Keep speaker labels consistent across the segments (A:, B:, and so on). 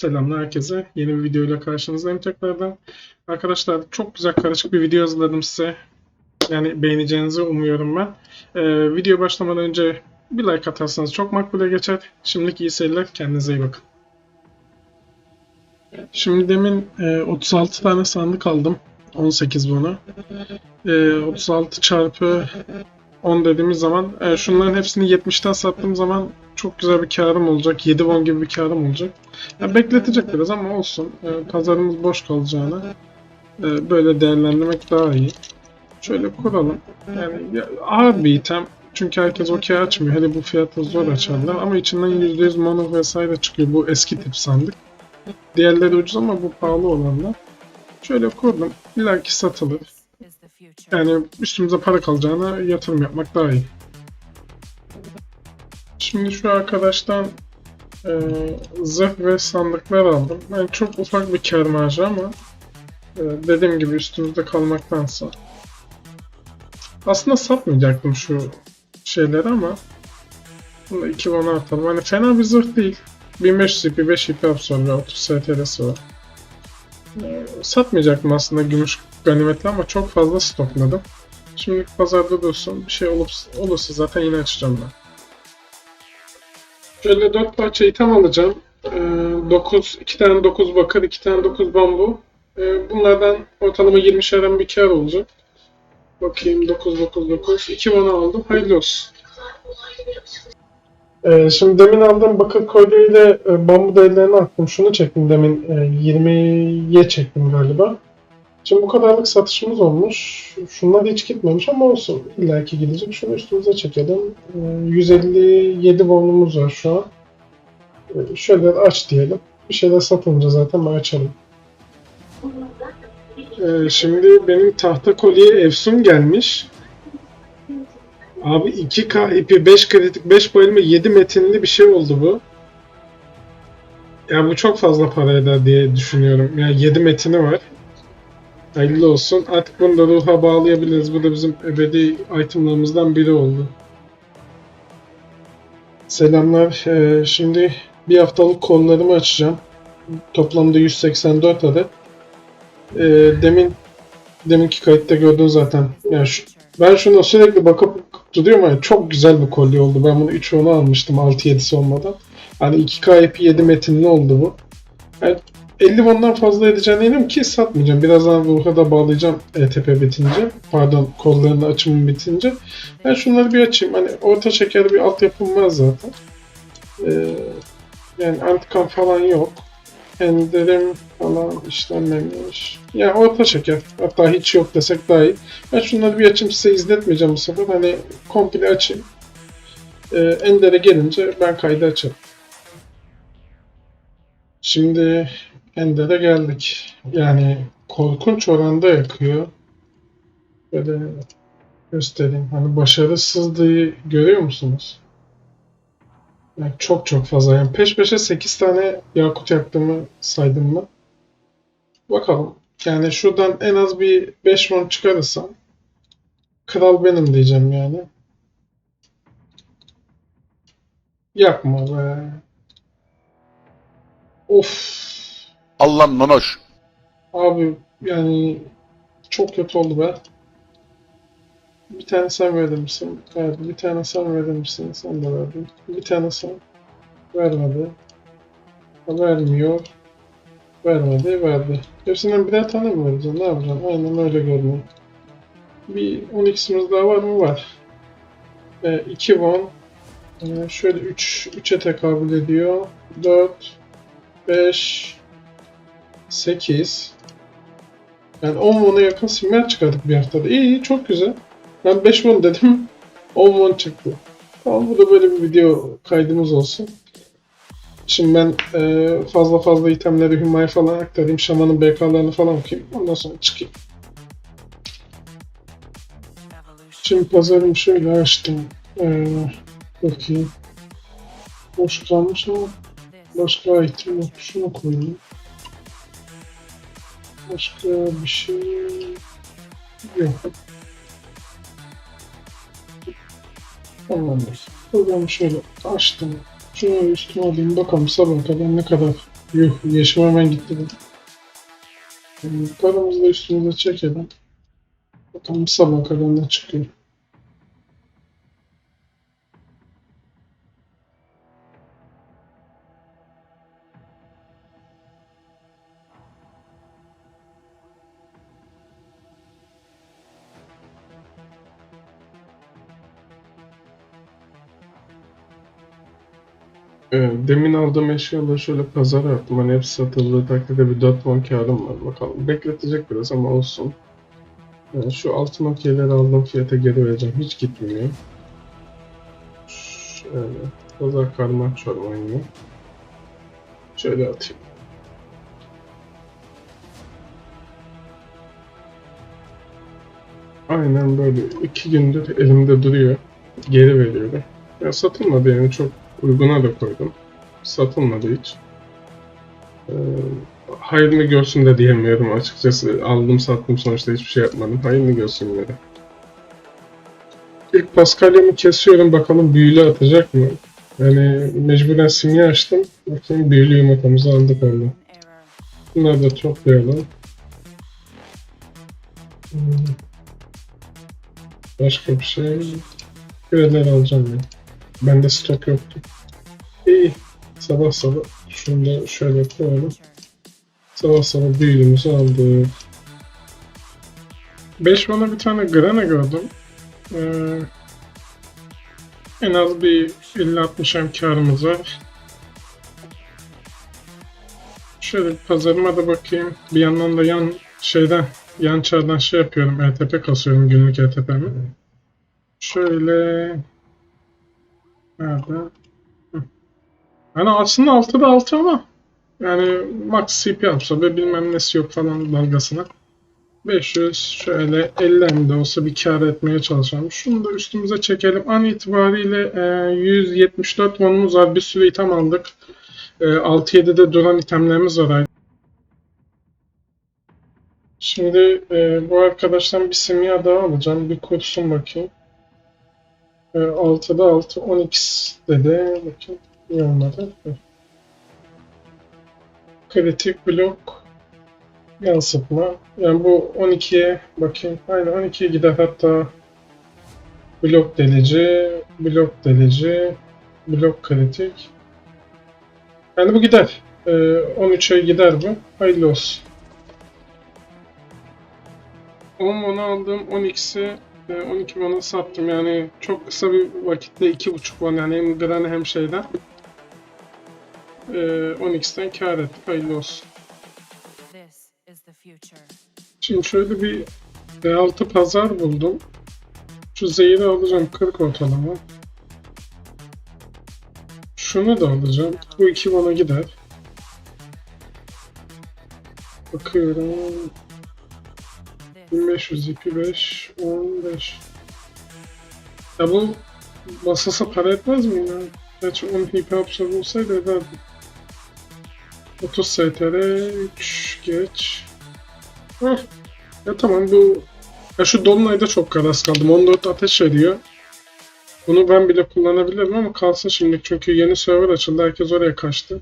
A: Selamlar herkese. Yeni bir videoyla karşınızdayım tekrardan. Arkadaşlar çok güzel karışık bir video hazırladım size. Yani beğeneceğinizi umuyorum ben. Ee, video başlamadan önce bir like atarsanız çok makbule geçer. Şimdilik iyi seyirler. Kendinize iyi bakın. Şimdi demin e, 36 tane sandık aldım. 18 bunu. E, 36 çarpı 10 dediğimiz zaman e, şunların hepsini 70'ten sattığım zaman çok güzel bir karım olacak. 7 won gibi bir karım olacak. Ya bekletecek biraz ama olsun. E, pazarımız boş kalacağına e, böyle değerlendirmek daha iyi. Şöyle kuralım. Yani ya, ağır bir item. Çünkü herkes okey açmıyor. Hele bu fiyatı zor açarlar. Ama içinden %100 mono vesaire çıkıyor. Bu eski tip sandık. Diğerleri ucuz ama bu pahalı olanlar. Şöyle kurdum. İlla ki satılır. Yani üstümüze para kalacağına yatırım yapmak daha iyi. Şimdi şu arkadaştan e, zırh ve sandıklar aldım. Yani çok ufak bir kar marjı ama e, dediğim gibi üstümüzde kalmaktansa. Aslında satmayacaktım şu şeyleri ama bunu 2 bana atalım. Hani fena bir zırh değil. 1500 IP, 5 IP absorbe, 30 STR'si var. E, satmayacaktım aslında gümüş ganimetli ama çok fazla stokladım. Şimdi pazarda dursun. Bir şey olup, olursa zaten yine açacağım ben. Şöyle 4 parça item alacağım. 9, 2 tane 9 bakır, 2 tane 9 bambu. Ee, bunlardan ortalama 20 şeren bir kar olacak. Bakayım 9, 9, 9. 2 bana aldım. Hayırlı olsun. Ee, şimdi demin aldığım bakır kolyeyle e, bambu delilerini attım. Şunu çektim demin. E, 20'ye çektim galiba. Şimdi bu kadarlık satışımız olmuş. Şunlar hiç gitmemiş ama olsun. İlla ki gidecek. Şunu üstümüze çekelim. Ee, 157 volumuz var şu an. Ee, Şöyle aç diyelim. Bir şeyler satınca zaten ben açarım. Ee, şimdi benim tahta kolye Efsun gelmiş. Abi 2K ipi 5 kritik 5 bayılma 7 metinli bir şey oldu bu. Ya bu çok fazla para eder diye düşünüyorum. Yani 7 metini var. Hayırlı olsun. Artık bunu da ruha bağlayabiliriz. Bu da bizim ebedi itemlarımızdan biri oldu. Selamlar. Ee, şimdi bir haftalık kollarımı açacağım. Toplamda 184 adet. Ee, demin deminki kayıtta gördün zaten. Yani şu, ben şuna sürekli bakıp duruyorum. Yani çok güzel bir kolye oldu. Ben bunu 3 onu almıştım 6-7'si olmadan. Hani 2K IP 7 metinli oldu bu. Yani 50 won'dan fazla edeceğine eminim ki satmayacağım. Birazdan ruha da bağlayacağım ETP bitince. Pardon kollarının açımı bitince. Ben şunları bir açayım. Hani orta şeker bir altyapım var zaten. Ee, yani antikam falan yok. Enderim falan işlenmemiş. Yani orta şeker. Hatta hiç yok desek daha iyi. Ben şunları bir açayım size izletmeyeceğim bu sefer. Hani komple açayım. Ee, Ender'e gelince ben kaydı açarım. Şimdi Ender'e geldik. Yani korkunç oranda yakıyor. Böyle göstereyim. Hani başarısızlığı görüyor musunuz? Yani çok çok fazla. Yani peş peşe 8 tane yakut yaktığımı saydım ben. Bakalım. Yani şuradan en az bir 5 won çıkarırsam kral benim diyeceğim yani. Yapma be. Of.
B: Allah'ın nonoş.
A: Abi yani çok kötü oldu be. Bir tane sen verir misin? Evet, bir tane sen verir? Sen de verdin. Bir tane sen. Vermedi. Vermiyor. Vermedi, verdi. Hepsinden birer tane mi vereceğim? Ne yapacağım? Aynen öyle görünüyor. Bir 12'simiz daha var mı? Var. E, 2 won. E, şöyle 3 3'e tekabül ediyor. 4 5 8 yani 10 won'a yakın simler çıkardık bir haftada. İyi, iyi çok güzel. Ben 5 won dedim. 10 won çıktı. Tamam bu da böyle bir video kaydımız olsun. Şimdi ben e, fazla fazla itemleri Hüma'ya falan aktarayım. Şamanın BK'larını falan okuyayım. Ondan sonra çıkayım. Şimdi pazarımı şöyle açtım. Ee, bakayım. Boş kalmış ama başka item yok. Şunu koyayım. Başka bir şey yok. Tamamdır. Programı şöyle açtım. Şunu üstüne alayım bakalım sabah kadar ne kadar Yuh yaşım hemen gitti. Hmm, Paramızı da üstümüze çekelim. Bakalım sabah kadar ne çıkıyor. Evet, demin aldığım eşyaları şöyle pazara attım. Hani hepsi satıldığı takdirde bir 4 won karım var. Bakalım bekletecek biraz ama olsun. Yani şu altın okeyleri aldığım fiyata geri vereceğim. Hiç gitmiyor. Şöyle. Pazar karma açıyorum oyunu. Şöyle atayım. Aynen böyle iki gündür elimde duruyor. Geri veriyorum. Ya satılmadı yani çok uyguna da koydum. Satılmadı hiç. Ee, hayırlı görsün de diyemiyorum açıkçası. Aldım sattım sonuçta hiçbir şey yapmadım. Hayırlı görsün yine de. İlk Paskalya'mı kesiyorum bakalım büyülü atacak mı? Yani mecburen simya açtım. Bakayım büyülü yumurtamızı aldık.
C: Error.
A: Bunları da toplayalım. Hmm. Başka bir şey. Krediler alacağım ya. Bende stok yoktu. İyi. Sabah sabah şunu da şöyle koyalım. Sabah sabah büyülümüzü aldık. 5 bana bir tane grana gördüm. Ee, en az bir 50-60 hem karımız var. Şöyle pazarıma da bakayım. Bir yandan da yan şeyden, yan çardan şey yapıyorum. ETP kasıyorum günlük ETP'mi. Şöyle... Nerede? Yani aslında 6'da 6 ama yani max CP yapsa ve bilmem nesi yok falan dalgasına. 500 şöyle 50 hem de olsa bir kar etmeye çalışalım. Şunu da üstümüze çekelim. An itibariyle e, 174 wonumuz var. Bir sürü item aldık. E, 6-7'de duran itemlerimiz var. Şimdi e, bu arkadaştan bir simya daha alacağım. Bir kursun bakayım. E, 6'da 6 12 dedi. Bakayım. İyi olmadı. Kritik blok yansıtma. Yani bu 12'ye bakayım. Aynen 12'ye gider hatta blok delici, blok delici, blok kritik. Yani bu gider. Ee, 13'e gider bu. Hayırlı olsun. 10 bana aldığım 12'si 12 bana sattım yani çok kısa bir vakitte 2.5 bana yani hem granı hem şeyden ee, 12'den kar ettik hayırlı olsun. Şimdi şöyle bir B6 pazar buldum. Şu zehri alacağım 40 ortalama. Şunu da alacağım. Bu iki bana gider. Bakıyorum.
C: This
A: 1500 ipi 5, 15. Ya bu basılsa para etmez mi ya? Gerçi 10 hipi absorbe olsaydı ederdim. 30 STR 3 geç. Heh. Ya tamam bu ya şu Dolunay'da çok karas kaldım. 14 ateş ediyor. Bunu ben bile kullanabilirim ama kalsın şimdi çünkü yeni server açıldı. Herkes oraya kaçtı.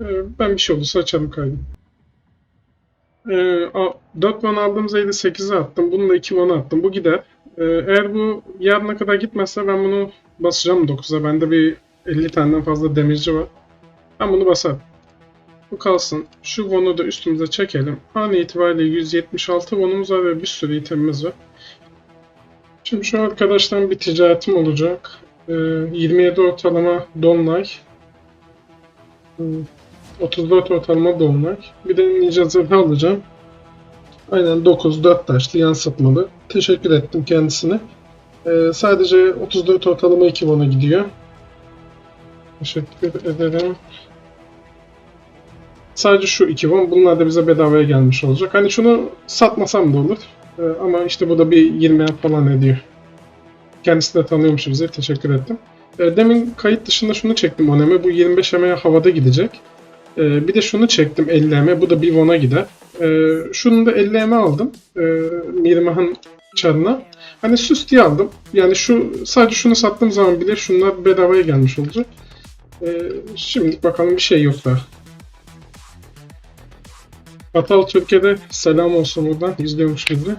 A: Ee, ben bir şey olursa açarım kaydı. Ee, a- 4 bana aldığım Z'yi 8'e attım. Bunu da 2 bana attım. Bu gider. Ee, eğer bu yarına kadar gitmezse ben bunu basacağım 9'a. Bende bir 50 taneden fazla demirci var. Ben bunu basarım. Bu kalsın. Şu won'u da üstümüze çekelim. An itibariyle 176 won'umuz var ve bir sürü itemimiz var. Şimdi şu arkadaştan bir ticaretim olacak. Ee, 27 ortalama Dolunay. 34 ortalama Dolunay. Bir de Ninja Zırhı alacağım. Aynen 9 4 taşlı yansıtmalı. Teşekkür ettim kendisine. Ee, sadece 34 ortalama 2 won'a gidiyor. Teşekkür ederim. Sadece şu iki won. Bunlar da bize bedavaya gelmiş olacak. Hani şunu satmasam da olur. Ee, ama işte bu da bir 20 falan ediyor. Kendisi de tanıyormuş bizi. Teşekkür ettim. Ee, demin kayıt dışında şunu çektim oneme. Bu 25 eme havada gidecek. Ee, bir de şunu çektim 50 eme. Bu da bir won'a gider. Ee, şunu da 50 eme aldım. Ee, Mirmah'ın çarına. Hani süs diye aldım. Yani şu sadece şunu sattığım zaman bile şunlar bedavaya gelmiş olacak. Ee, şimdilik bakalım bir şey yok daha. Fatal Türkiye'de selam olsun buradan izliyormuş gibi.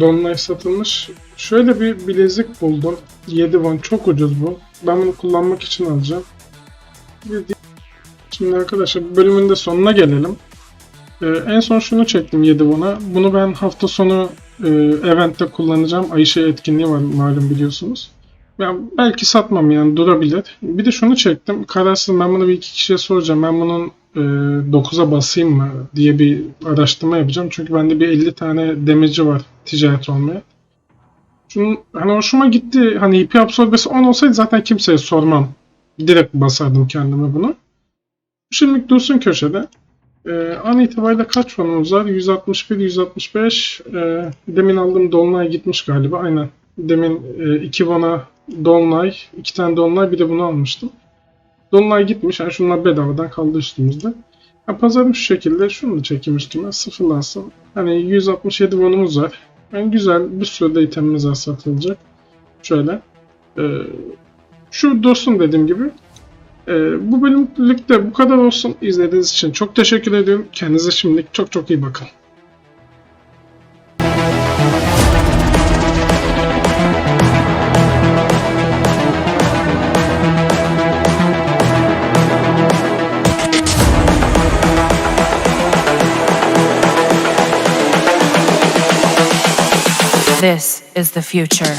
A: Dolunay satılmış. Şöyle bir bilezik buldum. 7 won çok ucuz bu. Ben bunu kullanmak için alacağım. Şimdi arkadaşlar bölümün de sonuna gelelim. Ee, en son şunu çektim 7 won'a. Bunu ben hafta sonu e, eventte kullanacağım. Ayşe etkinliği var malum biliyorsunuz. Ya belki satmam yani durabilir. Bir de şunu çektim. Kararsız ben bunu bir iki kişiye soracağım. Ben bunun e, 9'a basayım mı diye bir araştırma yapacağım. Çünkü bende bir 50 tane demeci var ticaret olmaya. Şunun, hani hoşuma gitti. Hani IP absorbesi 10 olsaydı zaten kimseye sormam. Direkt basardım kendime bunu. Şimdilik dursun köşede. Ee, an itibariyle kaç fonumuz var? 161, 165. Ee, demin aldığım Dolunay gitmiş galiba. Aynen. Demin e, iki vana Dolunay, iki tane Dolunay bir de bunu almıştım. Dolunay gitmiş. Yani şunlar bedavadan kaldı üstümüzde. Ha, pazarım şu şekilde. Şunu da çekeyim üstüme. Sıfırlansın. Hani 167 bonumuz var. Yani güzel bir sürü de itemimiz var satılacak. Şöyle. Ee, şu dursun dediğim gibi. Ee, bu bölümlük de bu kadar olsun. İzlediğiniz için çok teşekkür ediyorum. Kendinize şimdilik çok çok iyi bakın.
C: This is the future.